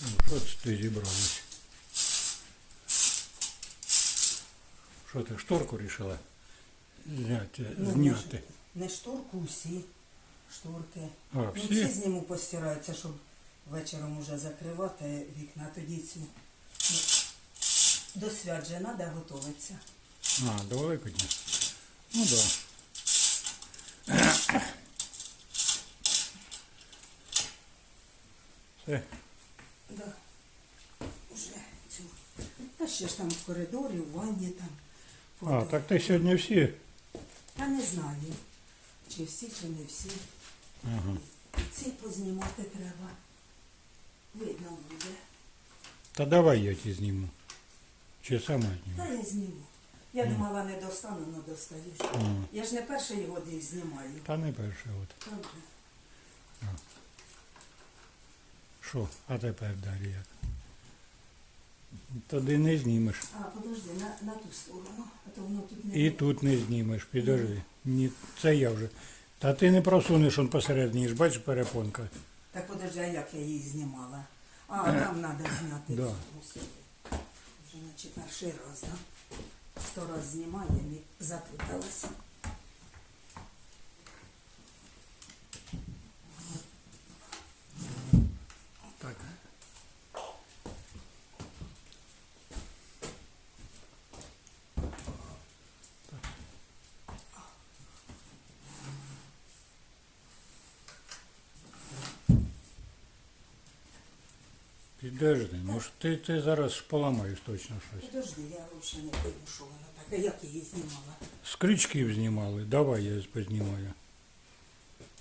Що це ти зібралась? Що ти, шторку рішила зняти? Ну, зняти? Не шторку, всі шторки. А, Ну, всі? ці зніму постираються, щоб вечором уже закривати вікна, тоді цю. Ну, до свят же треба готуватися. А, до Великодня. Ну да. Все. Да. Уже цю. Та ще ж там в коридорі, в ванні там. А, так ти сьогодні всі. Я не знаю, чи всі, чи не всі. Ага. Ці познімати треба. Видно буде. Та давай я ті зніму. Чи сама зніму? Та я зніму. Я думала, не достану, але достаю. Ага. Я ж не перший його десь знімаю. Та не перше от. Правда? Що? А тепер далі як? Тоді не знімеш. А, подожди, на, на ту сторону, а то воно тут не І тут не знімеш, підожди. Ні, це я вже. Та ти не просунеш он посередині, ж бачиш перепонка. Так подожди, а як я її знімала? А, там треба зняти. Да. Вже наче перший раз? Да? Сто раз знімаю і запуталася. Підожди, ну ж ти, ти зараз поламаєш точно щось. Подожди, я взагалі не пойму, що вона таке, як її знімала. З крючків знімали, давай я познімаю.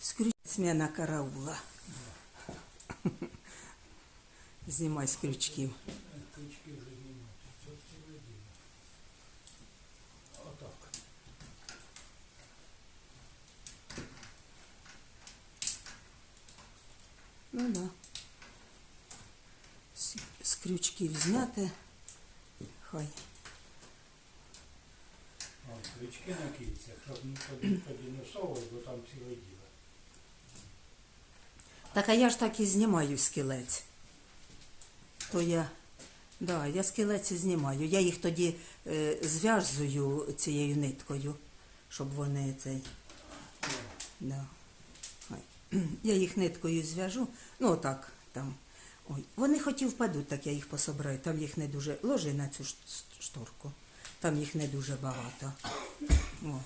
Скрізь смена караула. Знімай з крючків. Крючки вже знімати. Це ціле діло. Отак. Ну да. З, крючків зняти. Хай. А, крючки на кільцях, щоб ніхто не совав, бо там ціле діло. Так а я ж так і знімаю скелець. То я. Да, я скелець і знімаю. Я їх тоді е, зв'язую цією ниткою, щоб вони цей. Да. Я їх ниткою зв'яжу. Ну отак там. Ой. Вони хоч і впадуть, так я їх пособираю. Там їх не дуже. Ложи на цю шторку. Там їх не дуже багато. О.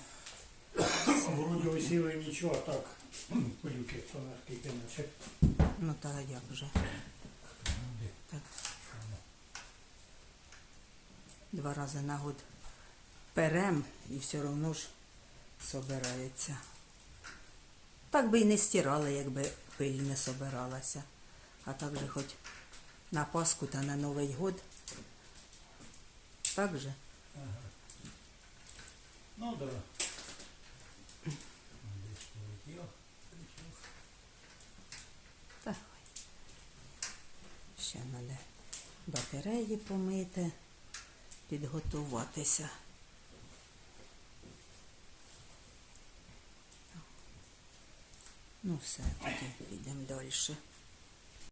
Вроді усіли нічого, так. Пилюки, то наскільки наче. Ну та як вже. Так. Два рази на год перем і все одно ж собирається. Так би і не стирали, якби пиль не собиралася. А так же хоч на Пасху та на Новий год. Так же. Ну да. Так. Ще треба батареї помити, підготуватися. Ну все, тоді підемо далі.